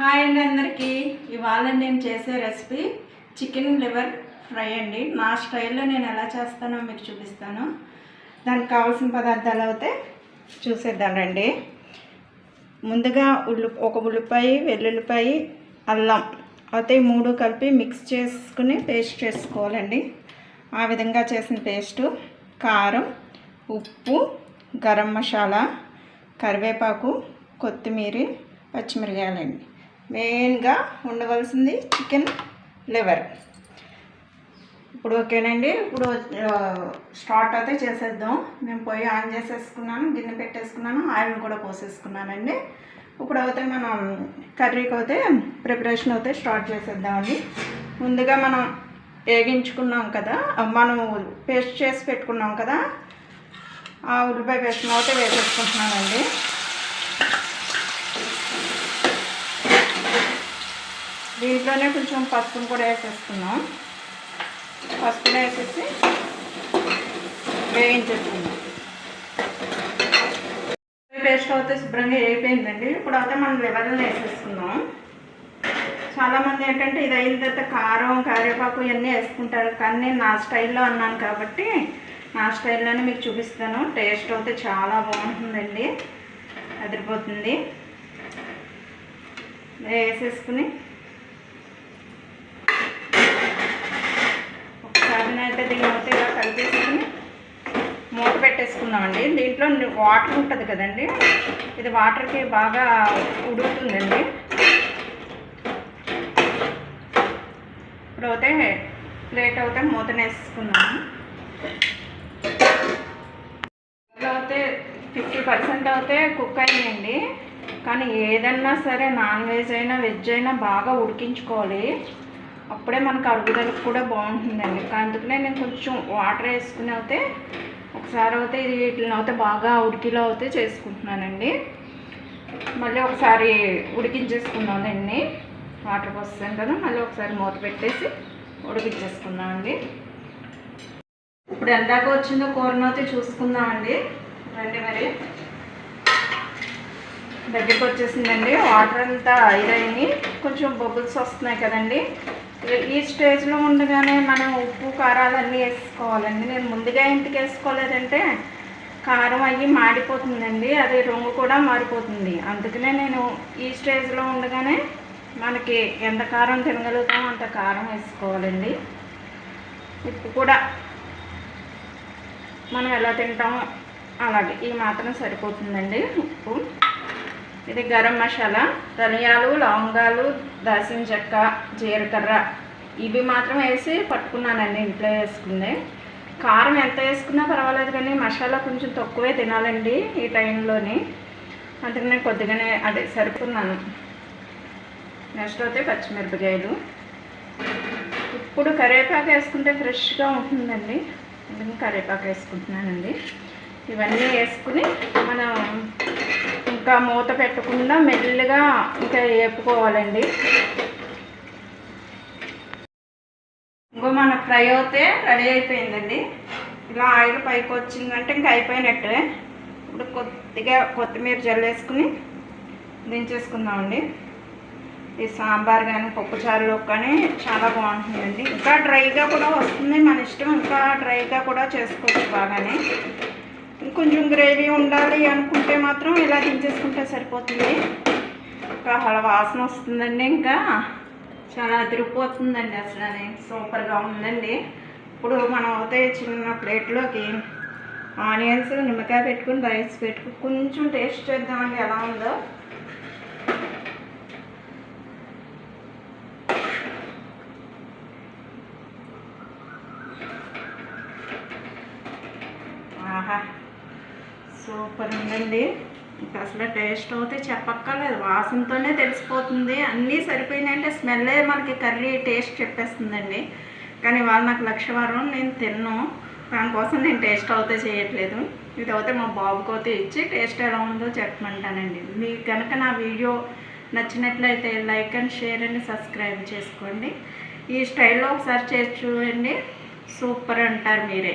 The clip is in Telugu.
హాయ్ అండి అందరికీ. ఇవాళ నేను చేసే రెసిపీ చికెన్ లివర్ ఫ్రై అండి. నా స్టైల్లో నేను ఎలా చేస్తానో మీకు చూపిస్తాను. దానికి కావాల్సిన పదార్థాలు అయితే చూసేద్దానండి ముందుగా ఉల్లి ఒక ఉల్లిపాయ వెల్లుల్లిపాయ అల్లం. అయితే మూడు కలిపి మిక్స్ చేసుకుని పేస్ట్ చేసుకోవాలండి. ఆ విధంగా చేసిన పేస్టు కారం ఉప్పు గరం మసాలా కరివేపాకు కొత్తిమీర పచ్చిమిరకాయలండి మెయిన్గా ఉండవలసింది చికెన్ లివర్. ఇప్పుడు ఓకేనండి? ఇప్పుడు స్టార్ట్ అయితే చేసేద్దాం. నేను పొయ్యి ఆన్ చేసేసుకున్నాను గిన్నె పెట్టేసుకున్నాను ఆయిల్ కూడా పోసేసుకున్నానండి. ఇప్పుడు అయితే మనం కర్రీకి అయితే ప్రిపరేషన్ అయితే స్టార్ట్ చేసేద్దామండి. ముందుగా మనం వేగించుకున్నాం కదా మనం పేస్ట్ చేసి పెట్టుకున్నాం కదా ఆ ఉల్లిపాయ పేస్ట్ అయితే వేసేసుకుంటున్నానండి. దీంట్లోనే కొంచెం పసుపును కూడా వేసేసుకున్నాం పసుపును వేసేసి వేయించేసుకున్నాం పేస్ట్ అయితే శుభ్రంగా వేయిపోయిందండి ఇప్పుడు అయితే మనం లివర్లు వేసేసుకుందాం. చాలామంది ఏంటంటే ఇది అయిన తర్వాత కారం కరివేపాకు ఇవన్నీ వేసుకుంటారు. కానీ నేను నా స్టైల్లో అన్నాను కాబట్టి నా స్టైల్లోనే మీకు చూపిస్తాను. టేస్ట్ అయితే చాలా బాగుంటుందండి. అదిరిపోతుంది. వేసేసుకుని ఒకసారి అయితే అయితే ఇలా కలిపేసుకుని మూత పెట్టేసుకున్నామండి. దీంట్లో వాటర్ ఉంటుంది కదండి. ఇది వాటర్కి బాగా ఉడుకుతుందండి. ఇప్పుడు అయితే ప్లేట్ అయితే మూతనేసుకున్నాము అయితే ఫిఫ్టీ పర్సెంట్ అయితే కుక్ అయిందండి. కానీ ఏదన్నా సరే నాన్ వెజ్ అయినా వెజ్ అయినా బాగా ఉడికించుకోవాలి. అప్పుడే మనకు అరుగుదలకు కూడా బాగుంటుందండి. అందుకనే నేను కొంచెం వాటర్ వేసుకుని అయితే ఒకసారి అయితే ఇది వీటిని అయితే బాగా ఉడికిలో అయితే చేసుకుంటున్నానండి. మళ్ళీ ఒకసారి ఉడికించేసుకున్నాం దీన్ని. వాటర్ పోస్తాం కదా మళ్ళీ ఒకసారి మూత పెట్టేసి ఉడికించేసుకుందామండి. ఇప్పుడు ఎందాక వచ్చిందో కూరనైతే చూసుకుందామండి. రండి మరి. దగ్గరికి వచ్చేసిందండి. వాటర్ అంతా ఇదైంది. కొంచెం బబుల్స్ వస్తున్నాయి కదండి. ఈ- స్టేజ్లో ఉండగానే మనం ఉప్పు కారాలు అన్నీ వేసుకోవాలండి. నేను ముందుగా ఇంటికి వేసుకోలేదంటే కారం అయ్యి మాడిపోతుందండి. అది రంగు కూడా మారిపోతుంది. అందుకనే నేను ఈ స్టేజ్లో ఉండగానే మనకి ఎంత కారం తినగలుగుతామో అంత కారం వేసుకోవాలండి. ఉప్పు కూడా మనం ఎలా తింటామో అలాగే. ఈ మాత్రం సరిపోతుందండి ఉప్పు. ఇది గరం మసాలా ధనియాలు లవంగాలు దాల్చిన చెక్క జీలకర్ర. ఇవి మాత్రం వేసి పట్టుకున్నానండి ఇంట్లో వేసుకుంది. కారం ఎంత వేసుకున్నా పర్వాలేదు కానీ మసాలా కొంచెం తక్కువే తినాలండి ఈ టైంలోని. అందుకనే కొద్దిగానే అదే సరిపోతున్నాను. నెక్స్ట్ అయితే పచ్చిమిరపకాయలు. ఇప్పుడు కరివేపాకు వేసుకుంటే ఫ్రెష్గా ఉంటుందండి. అందుకని కరివేపాకు వేసుకుంటున్నానండి. ఇవన్నీ వేసుకుని మనం ఇంకా మూత పెట్టకుండా మెల్లగా ఇంకా వేపుకోవాలండి. ఇంకో మన ఫ్రై అయితే రెడీ అయిపోయిందండి. ఇలా ఆయిల్ పైకి వచ్చిందంటే ఇంకా అయిపోయినట్టే. ఇప్పుడు కొద్దిగా కొత్తిమీర జల్లేసుకుని దించేసుకుందామండి. ఈ సాంబార్ కానీ పప్పుచారులో కానీ చాలా బాగుంటుందండి. ఇంకా డ్రైగా కూడా వస్తుంది. మన ఇష్టం ఇంకా డ్రైగా కూడా చేసుకోవచ్చు బాగానే. ఇంకొంచెం గ్రేవీ ఉండాలి అనుకుంటే మాత్రం ఇలా దించేసుకుంటే సరిపోతుంది. ఇంకా అలా వాసన వస్తుందండి ఇంకా. చాలా అదిరిపోతుందండి అసలు అది. సూపర్గా ఉందండి. ఇప్పుడు మనం అయితే చిన్న ప్లేట్లోకి ఆనియన్స్ నిమ్మకాయ పెట్టుకుని రైస్ పెట్టుకుని కొంచెం టేస్ట్ చేద్దామండి ఎలా ఉందో. సూపర్ ఉందండి. ఇంకా అసలు టేస్ట్ అయితే చెప్పక్కర్లేదు. వాసనతోనే తెలిసిపోతుంది. అన్నీ సరిపోయినాయంటే స్మెల్లే మనకి కర్రీ టేస్ట్ చెప్పేస్తుందండి. కానీ వాళ్ళు నాకు లక్షవారం నేను తిన్ను. దానికోసం నేను టేస్ట్ అయితే చేయట్లేదు. ఇది అయితే మా బాబుకి అయితే ఇచ్చి టేస్ట్ ఎలా ఉందో చెప్పమంటానండి. మీకు కనుక నా వీడియో నచ్చినట్లయితే like and share and subscribe చేసుకోండి. ఈ స్టైల్లో ఒకసారి చేసి చూడండి. సూపర్ అంటారు మీరే.